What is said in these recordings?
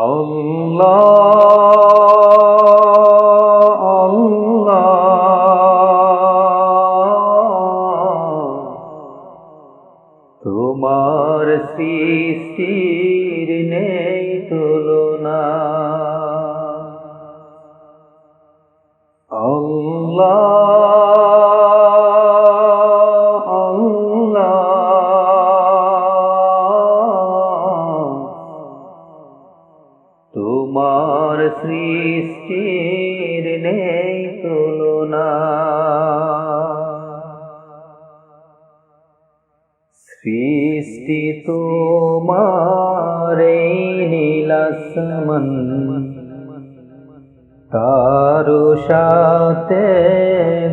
আল্লাহ আল্লাহ। তোমার সৃষ্টির সৃষ্টির নেই তুলনা। সৃষ্টি তোমার এই নীলাসমন তারু সাথে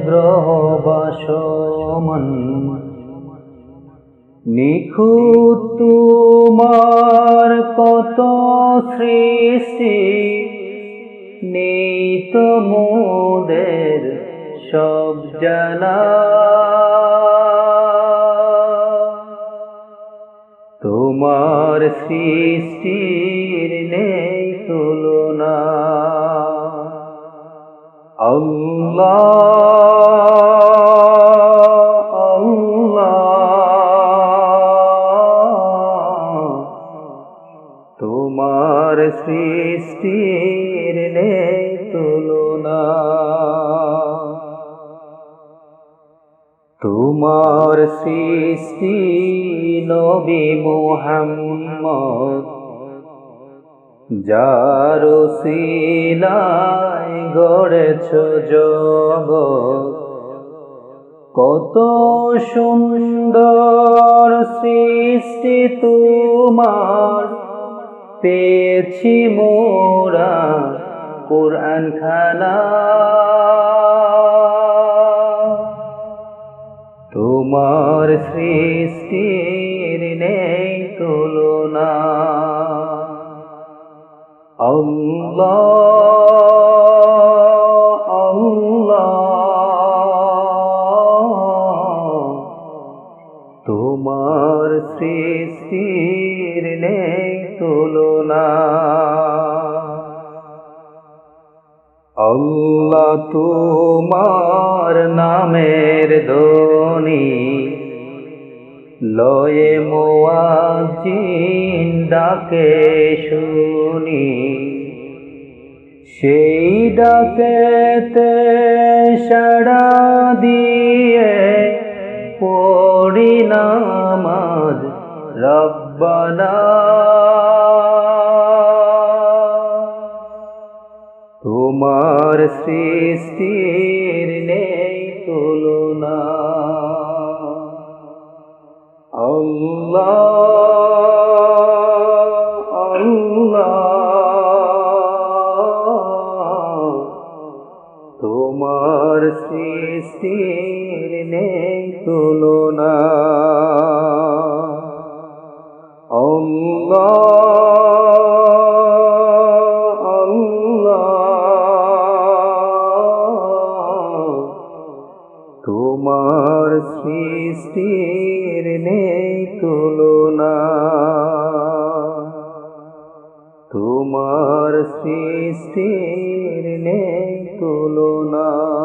গ্রহ বাসমন নিখুঁত তোমার কত সৃষ্টি নেই তো মোদের সব জানা। তোমার সৃষ্টির নেই তুলনা। আল্লাহ তোমার সৃষ্টির নেই তুলনা। তোমার সৃষ্টি নবী মোহাম্মদ, যার সিলাই গড়েছ জগৎ। কত সুন্দর সৃষ্টি তোমার পেয়েছি মোরা কোরআন খানা। তোমার সৃষ্টির নেই তুলনা। আল্লাহ তুলনা আল্লাহ তোমার নামের ধ্বনি লয়ে মোয়াজিন ডাকে শুনি। সেই ডাকেতে সাড়া দিয়ে পড়ি নামাজ। রব্বানা তোমার সৃষ্টির নেই তুলনা। আল্লাহ আল্লাহ তোমার সৃষ্টির নেই তুলনা। আল্লাহ সৃষ্টির নেই তুলনা। তোমার সৃষ্টির নেই তুলনা।